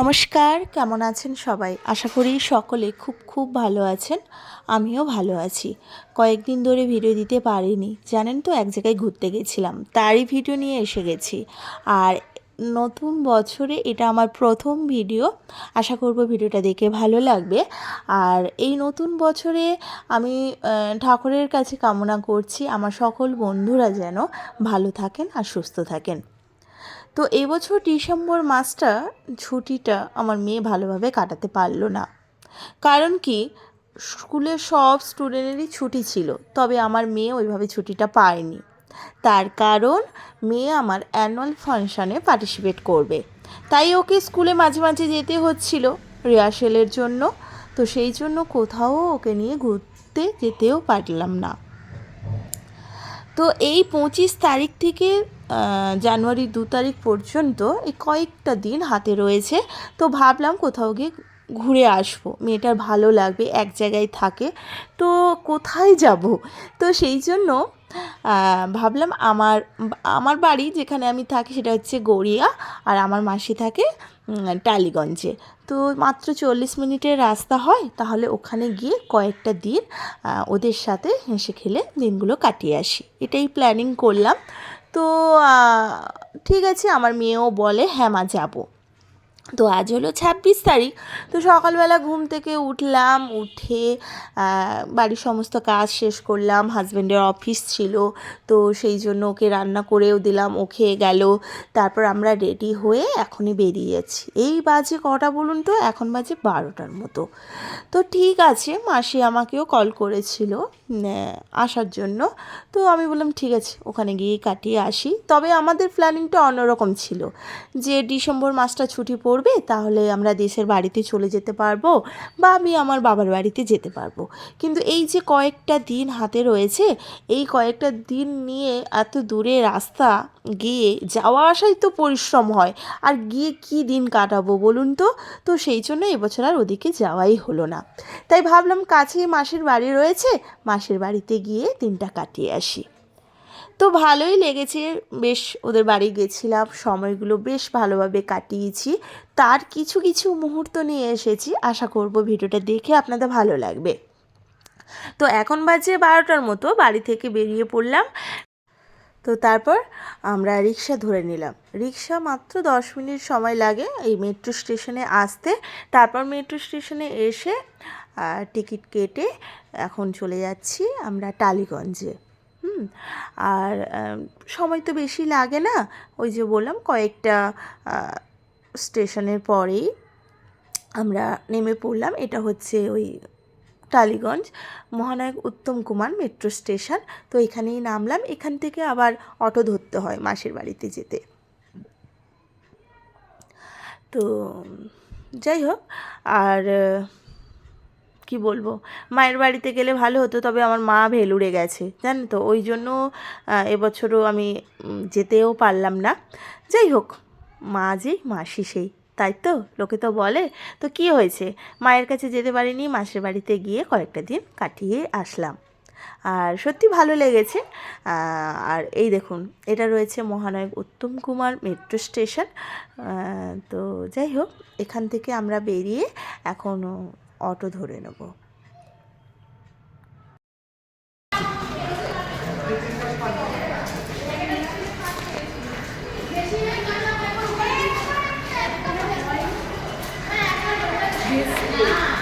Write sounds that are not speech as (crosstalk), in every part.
নমস্কার, কেমন আছেন সবাই? আশা করি সকলে খুব খুব ভালো আছেন, আমিও ভালো আছি। কয়েকদিন ধরে ভিডিও দিতে পারিনি, জানেন তো এক জায়গায় ঘুরতে গেছিলাম, তারই ভিডিও নিয়ে এসে গেছি। আর নতুন বছরে এটা আমার প্রথম ভিডিও, আশা করব ভিডিওটা দেখে ভালো লাগবে। আর এই নতুন বছরে আমি ঠাকুরের কাছে কামনা করছি, আমার সকল বন্ধুরা যেন ভালো থাকেন আর সুস্থ থাকেন। তো এবছর ডিসেম্বর মাসটা ছুটিটা আমার মেয়ে ভালোভাবে কাটাতে পারল না। কারণ কি স্কুলের সব স্টুডেন্টেরই ছুটি ছিল, তবে আমার মেয়ে ওইভাবে ছুটিটা পায়নি। তার কারণ, মেয়ে আমার অ্যানুয়াল ফাংশানে পার্টিসিপেট করবে। তাই ওকে স্কুলে মাঝে মাঝে যেতে হচ্ছিল রিহার্সেলের জন্য, তো সেই জন্য কোথাও ওকে নিয়ে ঘুরতে যেতেও পারলাম না। তো এই পঁচিশ তারিখ থেকে জানুয়ারি দু তারিখ পর্যন্ত এই কয়েকটা দিন হাতে রয়েছে। তো ভাবলাম কোথাও গিয়ে ঘুরে আসব। মেয়েটার ভালো লাগবে, এক জায়গায় থাকে। তো কোথায় যাব? তো সেই জন্য ভাবলাম আমার আমার বাড়ি যেখানে আমি থাকি সেটা হচ্ছে গড়িয়া আর আমার মাসি থাকে টালিগঞ্জে। তো মাত্র চল্লিশ মিনিটের রাস্তা হয়, তাহলে ওখানে গিয়ে কয়েকটা দিন ওদের সাথে হেসে খেলে দিনগুলো কাটিয়ে আসি। এটাই প্ল্যানিং করলাম। তো ঠিক আছে আমার মেয়েও বলে হ্যাঁ মা যাব। তো আজ হলো ছাব্বিশ তারিখ। তো সকালবেলা ঘুম থেকে উঠলাম, উঠে বাড়ির সমস্ত কাজ শেষ করলাম হাজব্যান্ডের অফিস ছিল, তো সেই জন্য ওকে রান্না করেও দিলাম, ও খেয়ে গেল। তারপর আমরা রেডি হয়ে এখনই বেরিয়ে যাচ্ছি। এই বাজে কটা বলুন তো? এখন বাজে বারোটার মতো। তো ঠিক আছে, মাসি আমাকেও কল করেছিল আসার জন্য। তো আমি বললাম, ঠিক আছে, ওখানে গিয়ে কাটিয়ে আসি। তবে আমাদের প্ল্যানিংটা অন্যরকম ছিল। যে ডিসেম্বর মাসটা ছুটি পড়বে তাহলে আমরা দেশের বাড়িতে চলে যেতে পারব বা আমি আমার বাবার বাড়িতে যেতে পারব। কিন্তু এই যে কয়েকটা দিন হাতে রয়েছে, এই কয়েকটা দিন নিয়ে এত দূরে রাস্তা গিয়ে যাওয়া আসাই তো পরিশ্রম হয়। আর গিয়ে কি দিন কাটাবো বলুন তো? তো সেই জন্য এবছর আর ওদিকে যাওয়াই হলো না। তাই ভাবলাম কাছেই মাসির বাড়ি রয়েছে, মাসির বাড়িতে গিয়ে দিনটা কাটিয়ে আসি। তো ভালোই লেগেছে। বেশ ওদের বাড়ি গেছিলাম, সময়গুলো বেশ ভালোভাবে কাটিয়েছি। তার কিছু কিছু মুহূর্ত নিয়ে এসেছি। আশা করব ভিডিওটা দেখে আপনাদের ভালো লাগবে। তো এখন বাজে বারোটার মতো, বাড়ি থেকে বেরিয়ে পড়লাম। তো তারপর আমরা রিক্সা ধরে নিলাম। রিক্সা মাত্র দশ মিনিট সময় লাগে এই মেট্রো স্টেশনে আসতে। তারপর মেট্রো স্টেশনে এসে টিকিট কেটে এখন চলে যাচ্ছি আমরা টালিগঞ্জে। হুম, আর সময় তো বেশি লাগে না। ওই যে বললাম, কয়েকটা স্টেশনের পরেই আমরা নেমে পড়লাম। এটা হচ্ছে ওই টালিগঞ্জ, মহানায়ক উত্তম কুমার মেট্রো স্টেশন। তো এখানেই নামলাম। এখান থেকে আবার অটো ধরতে হয় মাসির বাড়িতে যেতে। তো, যাই হোক, আর কি বলব? মায়ের বাড়িতে গেলে ভালো হতো, তবে আমার মা ভেলুড়ে গেছে জানেন তো? ওই জন্য এবছরও আমি যেতেও পারলাম না। যাই হোক, মা যেই মাসি সেই, তাই তো? লোকে তো বলে। তো কি হয়েছে? মায়ের কাছে যেতে পারিনি, মাসির বাড়িতে গিয়ে কয়েকটা দিন কাটিয়ে আসলাম। আর সত্যি ভালো লেগেছে। আর এই দেখুন, এটা রয়েছে মহানায়ক উত্তম কুমার মেট্রো স্টেশন। তো যাই হোক, এখান থেকে আমরা বেরিয়ে এখন অটো ধরে নেব। দাঁড়া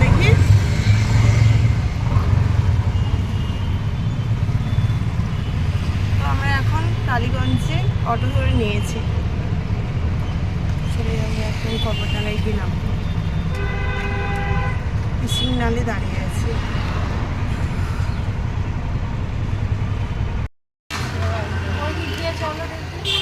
দেখি তো আমরা এখন টালিগঞ্জে অটো ধরে নিয়েছি চলে যাব এখন কর্মশালায় গেলাম সিগনালে দাঁড়িয়ে আছি ওই দিক দিয়ে চলো দেখি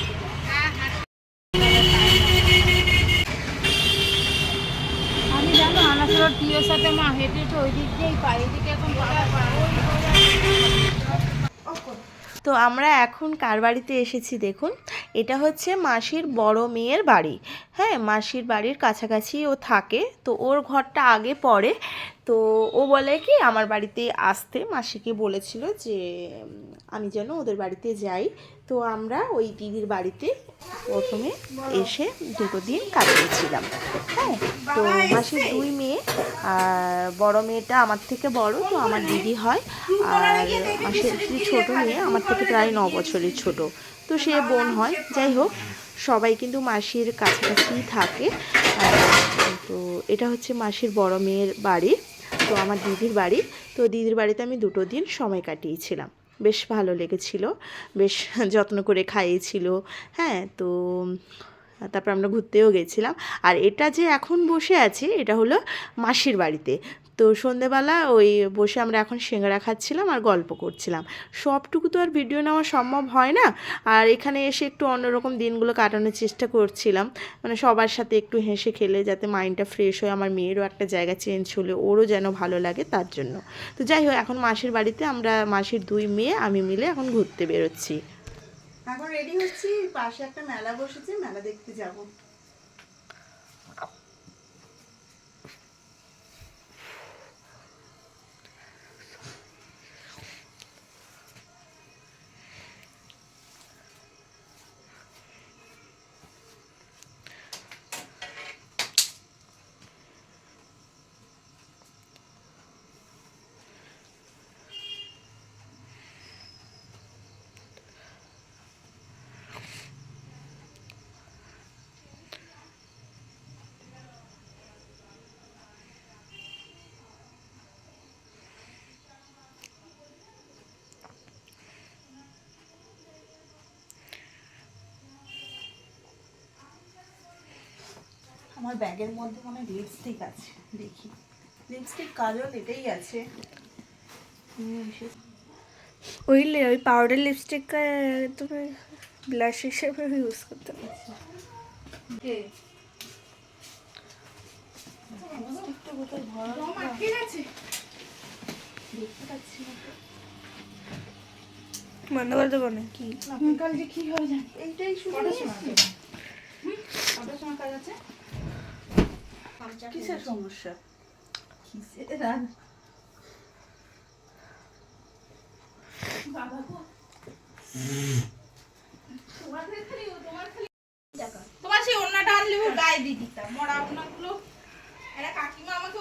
আমি জানো আনাসোর টিওর সাথে মা হেঁটে হেঁটে ওই দিক দিয়েই পাই এদিকে এখন পাড়া পাড়া তো আমরা এখন কার বাড়িতে এসেছি দেখুন? এটা হচ্ছে মাসির বড় মেয়ের বাড়ি। হ্যাঁ মাসির বাড়ির কাছাকাছি ও থাকে। তো ওর ঘরটা আগে পড়ে তো ও বলে কি, আমার বাড়িতে আসতে মাসিকে বলেছিল যে আমি যেন ওদের বাড়িতে যাই। তো আমরা ওই দিদির বাড়িতে প্রথমে এসে দুটো দিন কাটিয়েছিলাম। হ্যাঁ তো মাসির দুই মেয়ে, আর বড় মেয়েটা আমার থেকে বড়, তো আমার দিদি হয়। আর মাসির যে ছোট মেয়ে, আমার থেকে প্রায় ন বছরের ছোট। তো সে বোন হয়। যাই হোক, সবাই কিন্তু মাসির কাছাকাছি থাকে। তো এটা হচ্ছে মাসির বড় মেয়ের বাড়ি। তো আমার দিদির বাড়ি। তো দিদির বাড়িতে আমি দুটো দিন সময় কাটিয়েছিলাম। বেশ ভালো লেগেছিল, বেশ যত্ন করে খাইয়েছিল হ্যাঁ তো তারপর আমরা ঘুরতেও গেছিলাম। আর এটা যে এখন বসে আছে, এটা হলো মাসির বাড়িতে। তো সন্ধেবেলা ওই বসে আমরা এখন সিঙ্গারা খাচ্ছিলাম আর গল্প করছিলাম। সবটুকু তো আর ভিডিও নেওয়া সম্ভব হয় না। আর এখানে এসে একটু অন্যরকম দিনগুলো কাটানোর চেষ্টা করছিলাম। মানে সবার সাথে একটু হেসে খেলে যাতে মাইন্ডটা ফ্রেশ হয়, আমার মেয়েরও একটা জায়গা চেঞ্জ হলে ওরও যেন ভালো লাগে তার জন্য। তো যাই হোক, এখন মাসির বাড়িতে আমরা মাসির দুই মেয়ে, আমি মিলে এখন ঘুরতে বেরোচ্ছি। এখন রেডি হচ্ছি, পাশে একটা মেলা বসেছে, মেলা দেখতে যাব। আমার ব্যাগের মধ্যে মনে হয় লিপস্টিক আছে দেখি। লিপস্টিক কাজল এটাই আছে। ওই ওই পাউডার লিপস্টিক তুমি ব্লাশ হিসেবে ইউজ করতে পারো। লিপস্টিকটা কোথায় ভরা দেখতে পাচ্ছি না তো। বন্ধ করে দেবো না। কি? কাল যে কি হয়ে যায় এইটাই। কটার সময় কাজ আছে? কিসের সমস্যা? কিসের আর বাবা গো। তোমার সেই ওড়নাটা আনলে গায়ে দিয়ে দিতাম মরা ওড়নাগুলো। একটা কাকিমা আমাকে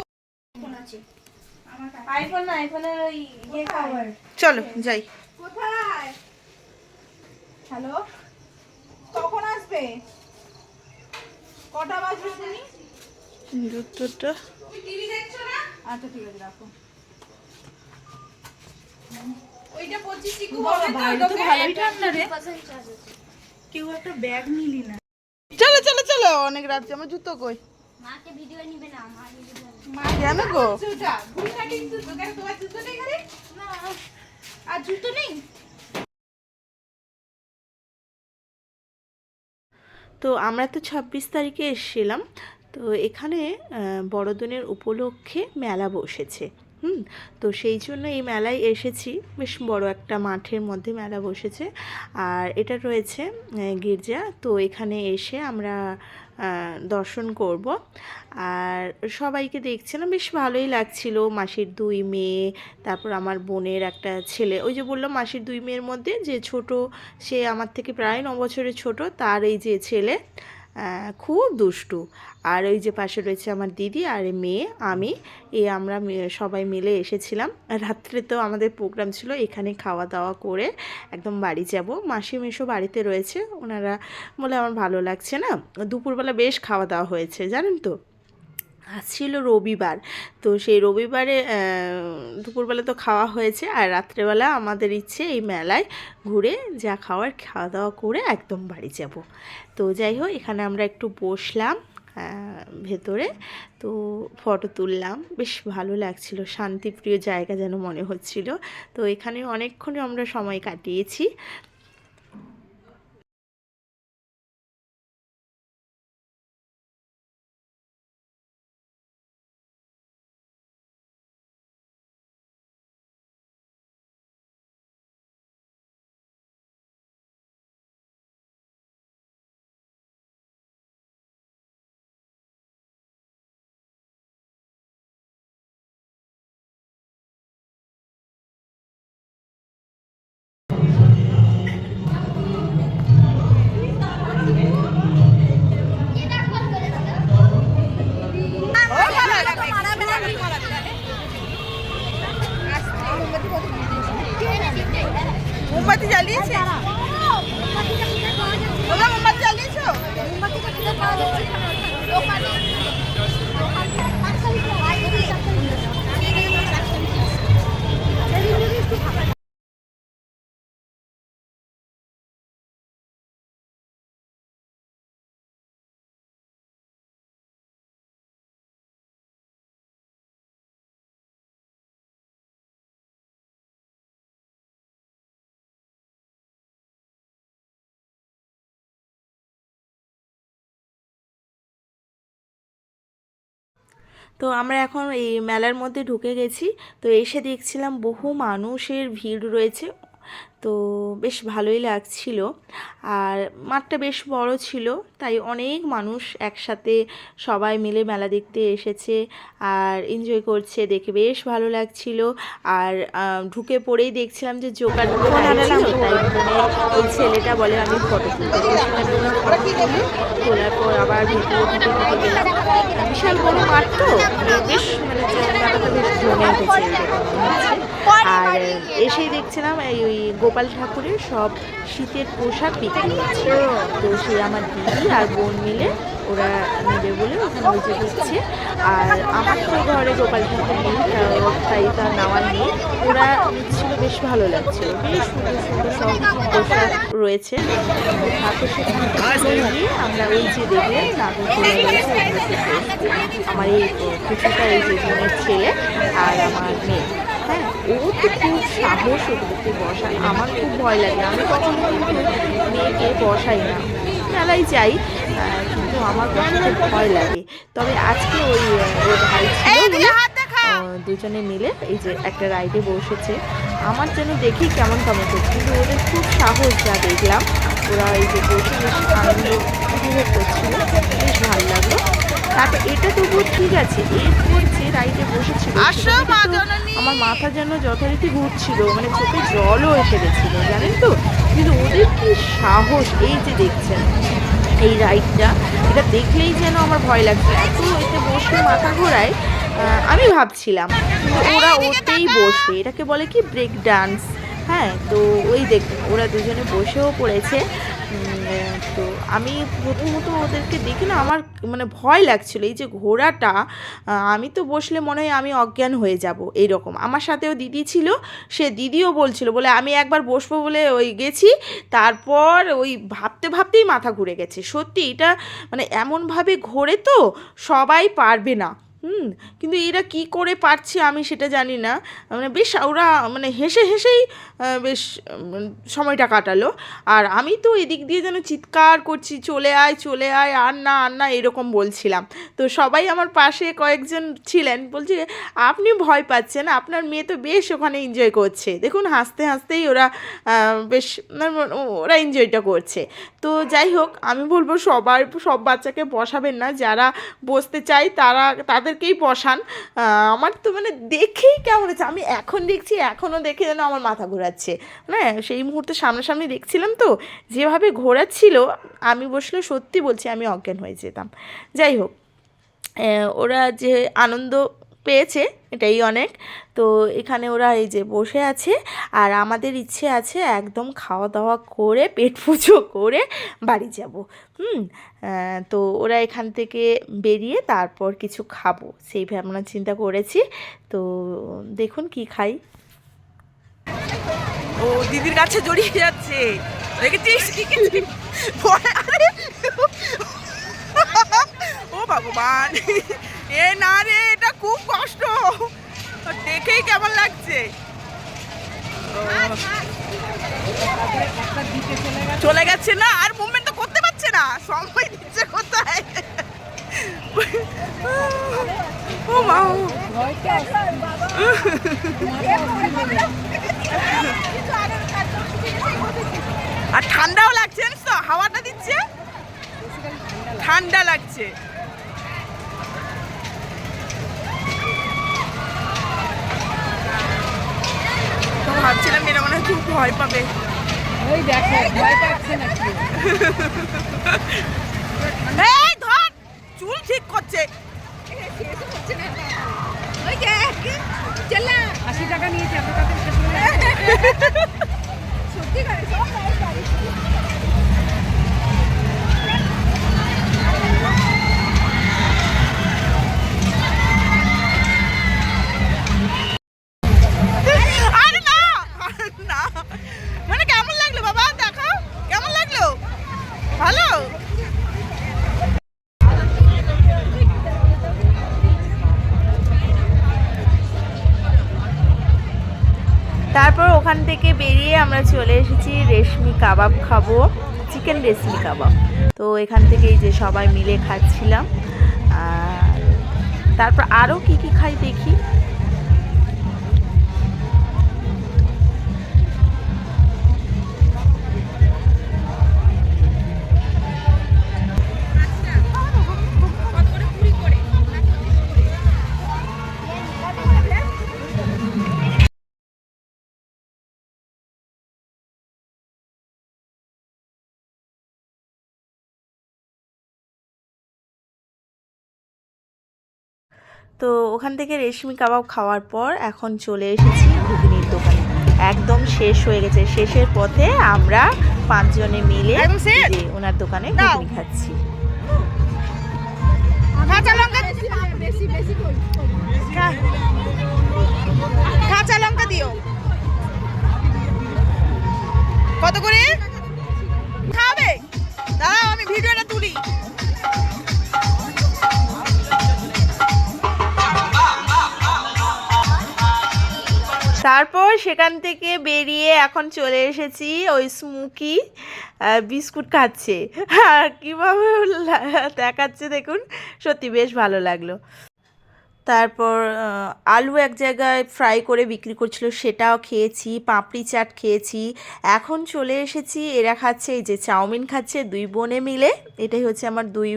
ফোন আছে আইফোন না আইফোনের ওই ইয়ে কভার চলো যাই। কোথায়? হ্যালো কখন আসবে? কটা বাজবে শুনি জুতোটা তুমি টিভি দেখছ না আচ্ছা ঠিক আছে রাখো। ওইটা পঁচিশ তো ভালোই ঠান্ডা রে। কেউ একটা ব্যাগ নিলি না। চলো চলো চলো অনেক রাত আমার জুতো কই? মাকে ভিডিও নিবে না মা মা কেন গো? জুতা ভুলটা কিন্তু দোকানে তোমার জুতো নেই ঘরে না। আর জুতো নেই? তো আমরা তো ছাব্বিশ তারিখে এসেছিলাম তো এখানে বড়দিনের উপলক্ষে মেলা বসেছে। হুম? তো সেই জন্য এই মেলায় এসেছি। বেশ বড় একটা মাঠের মধ্যে মেলা বসেছে। আর এটা রয়েছে গির্জা। তো এখানে এসে আমরা দর্শন করব। আর সবাইকে দেখছিলাম, বেশ ভালোই লাগছিল। মাসির দুই মেয়ে, তারপর আমার বোনের একটা ছেলে। ওই যে বললাম, মাসির দুই মেয়ের মধ্যে যে ছোট, সে আমার থেকে প্রায় ন বছরের ছোট, তার এই যে ছেলে খুব দুষ্টু। আর ওই যে পাশে রয়েছে আমার দিদি আর মেয়ে, আমি, এ আমরা সবাই মিলে এসেছিলাম। রাত্রে তো আমাদের প্রোগ্রাম ছিল এখানে খাওয়া দাওয়া করে একদম বাড়ি যাব। মাসি মেশো বাড়িতে রয়েছে, ওনারা বলে আমার ভালো লাগছে না। দুপুরবেলা বেশ খাওয়া দাওয়া হয়েছে, জানেন তো? আজ ছিল রবিবার। তো সেই রবিবারে দুপুরবেলা তো খাওয়া হয়েছে আর রাত্রেবেলা আমাদের ইচ্ছে এই মেলায় ঘুরে যা খাওয়ার খাওয়া দাওয়া করে একদম বাড়ি যাব। তো যাই হোক, এখানে আমরা একটু বসলাম ভেতরে। তো ফটো তুললাম, বেশ ভালো লাগছিল, শান্তিপ্রিয় জায়গা যেন মনে হচ্ছিল। তো এখানে অনেকক্ষণ আমরা সময় কাটিয়েছি। তো আমরা এখন এই মেলার মধ্যে ঢুকে গেছি। তো এসে দেখছিলাম বহু মানুষের ভিড় রয়েছে। তো বেশ ভালোই লাগছিল। আর মাঠটা বেশ বড় ছিল তাই অনেক মানুষ একসাথে সবাই মিলে মেলা দেখতে এসেছে আর এনজয় করছে দেখে বেশ ভালো লাগছিল। আর ঢুকে পড়েই দেখছিলাম যে জোকার ছিল তাই ওই ছেলেটা বলে আমি ফটো তোলার পর আবার ভেতরে বিশাল বড় মাঠ তো মানে বেশ জমে উঠেছে। আর এসেই দেখছিলাম এই ওই গোপাল ঠাকুরের সব শীতের পোশাক বিক্রি হচ্ছে। তো সে আমার দিদি আর বোন মিলে ওরা নেবে বলে ওখানে যে দিচ্ছে আর আমার তো ঘরে গোপাল ঠাকুর নেই তাই তার নেওয়ার নেই। ওরা নিচ্ছিল, বেশ ভালো লাগছিল। বেশ সুন্দর সুন্দর সব পোশাক রয়েছে। তারপর সেখানে গিয়ে আমরা ওই যে দেখে এসেছি। আমার এই কিছুটা এই যে বোনের ছেলে আর আমার মেয়ে। হ্যাঁ ও তো খুব সাহস ওগুলোতে বসা আমার খুব ভয় লাগে। আমি কখনো কিন্তু মেয়েকে বসাই না। মেলায় যাই কিন্তু আমার বসাতে ভয় লাগে। তবে আজকে ওই ওর ভাই ছিল দুজনে মিলে এই যে একটা রাইডে বসেছে। আমার যেন দেখি কেমন কেমন করছে। কিন্তু ওদের খুব সাহস যা দেখলাম ওরা এই যে বসে বেশ আনন্দ উপভোগ করছিল বেশ ভালো লাগল। তারপর এটা তবুও ঠিক আছে এরপর যে রাইডে বসেছিল তো আমার মাথা যেন যথারীতি ঘুরছিল মানে চোখে জলও এসে গেছিল জানেন তো? কিন্তু ওদের কি সাহস এই যে দেখছেন। এই রাইডটা। এটা দেখলেই যেন আমার ভয় লাগছে। এত এতে বসে মাথা ঘোরায় আমি ভাবছিলাম। ওরা ওতেই বসবে। এটাকে বলে কি? Break dance. হ্যাঁ তো ওই দেখুন ওরা দুজনে বসেও পড়েছে। তো আমি প্রথমত ওদেরকে দেখে না আমার মানে ভয় লাগছিল। এই যে ঘোড়াটা আমি তো বসলে মনে হয় আমি অজ্ঞান হয়ে যাব এই রকম আমার সাথেও দিদি ছিল, সে দিদিও বলছিল, বলে আমি একবার বসবো বলে ওই গেছি, তারপর ওই ভাবতে ভাবতেই মাথা ঘুরে গেছে। সত্যি এটা মানে এমনভাবে ঘোরে তো সবাই পারবে না। হুম, কিন্তু এরা কি করে পারছে আমি সেটা জানি না। মানে বেশ ওরা মানে হেসে হেসেই বেশ সময়টা কাটালো। আর আমি তো এদিক দিয়ে যেন চিৎকার করছি, চলে আয় চলে আয়, আর না আর না, এরকম বলছিলাম। তো সবাই আমার পাশে কয়েকজন ছিলেন, বলছে, আপনি ভয় পাচ্ছেন, আপনার মেয়ে তো বেশ ওখানে এনজয় করছে। দেখুন, হাসতে, হাসতেই ওরা বেশ মানে ওরা এনজয়টা করছে। তো যাই হোক, আমি বলব সবার, সব বাচ্চাকে বসাবেন না, যারা বসতে চায় তারা তাদেরকেই বসান। পশান আমার তো মানে দেখেই কেমন হচ্ছে আমি এখন দেখছি, এখনও দেখে যেন আমার মাথা ঘোরাচ্ছে। হ্যাঁ সেই মুহূর্তে সামনাসামনি দেখছিলাম তো, যেভাবে ঘোরাচ্ছিল, আমি বসলে সত্যি বলছি আমি অজ্ঞান হয়ে যেতাম। যাই হোক ওরা যে আনন্দ পেয়েছে, এটাই অনেক। তো এখানে ওরা এই যে বসে আছে, আর আমাদের ইচ্ছে আছে একদম খাওয়া দাওয়া করে, পেট পুজো করে বাড়ি যাব। হুম তো ওরা এখান থেকে বেরিয়ে তারপর কিছু খাব, সেই ভাবনা চিন্তা করেছি। তো দেখুন কি খাই। ও, দিদির কাছে জড়িয়ে যাচ্ছে। দেখেছিস? ভগবান। (laughs) এ না রে, এটা খুব কষ্ট। দেখেই কেমন লাগছে। চলে গেছে না, আর মুভমেন্ট তো করতে পারছে না। সময় দিচ্ছে কোথায়? (laughs) ও মা আর ঠান্ডাও লাগছে তো? হাওয়াটা দিচ্ছে। ঠান্ডা লাগছে। ভাবছিলাম এরা মনে হয় খুব ভয় পাবে। ওই দেখো ভয় পাচ্ছে না এই ধর চুল ঠিক করছে। আশি টাকা নিয়েছে এত টাকা শেষ হয়ে গেছে। (laughs) ভালো? তারপর ওখান থেকে বেরিয়ে আমরা চলে এসেছি রেশমি কাবাব খাব, চিকেন রেশমি কাবাব। তো এখান থেকে এই যে সবাই মিলে খাচ্ছিলাম। তারপর আরও কি কি খাই দেখি। তো ওখান থেকে রেশমি কাবাব খাওয়ার পর এখন চলে এসেছি ঘুগনির দোকানে। একদম শেষ হয়ে গেছে। শেষের পথে আমরা পাঁচজনে মিলে ওনার দোকানে। ঘুগনি খাচ্ছি। কাঁচা লঙ্কা দিও। কত করে? খাবে? দাঁড়াও আমি ভিডিওটা তুলি। তারপর সেখান থেকে বেরিয়ে এখন চলে এসেছি ওই স্মুকি বিস্কুট খাচ্ছে। আর কীভাবে দেখাচ্ছে দেখুন, সত্যি বেশ ভালো লাগল। তারপর আলু এক জায়গায় ফ্রাই করে বিক্রি করছিল, সেটাও খেয়েছি, পাপড়ি চাট খেয়েছি। এখন চলে এসেছি, এরা খাচ্ছে এই যে চাউমিন খাচ্ছে, দুই বোনে মিলে। এটাই হচ্ছে আমার দুই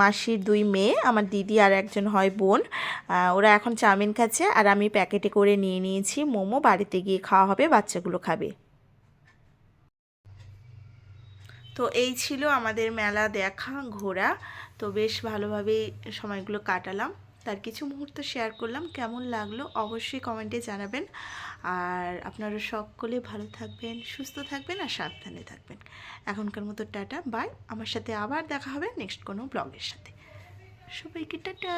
মাসির দুই মেয়ে, আমার দিদি আর একজন হয় বোন। ওরা এখন চাউমিন খাচ্ছে, আর আমি প্যাকেটে করে নিয়ে নিয়েছি। মোমো বাড়িতে গিয়ে খাওয়া হবে, বাচ্চাগুলো খাবে। তো এই ছিল আমাদের মেলা দেখা, ঘোরা। তো বেশ ভালোভাবেই সময়গুলো কাটালাম। তার কিছু মুহূর্ত শেয়ার করলাম। কেমন লাগল অবশ্যই কমেন্টে জানাবেন। আর আপনারা সকলে ভালো থাকবেন, সুস্থ থাকবেন আর সাবধানে থাকবেন। এখনকার মতো টাটা বাই আমার সাথে আবার দেখা হবে নেক্সট কোনো ব্লগের সাথে। সবাইকে টাটা।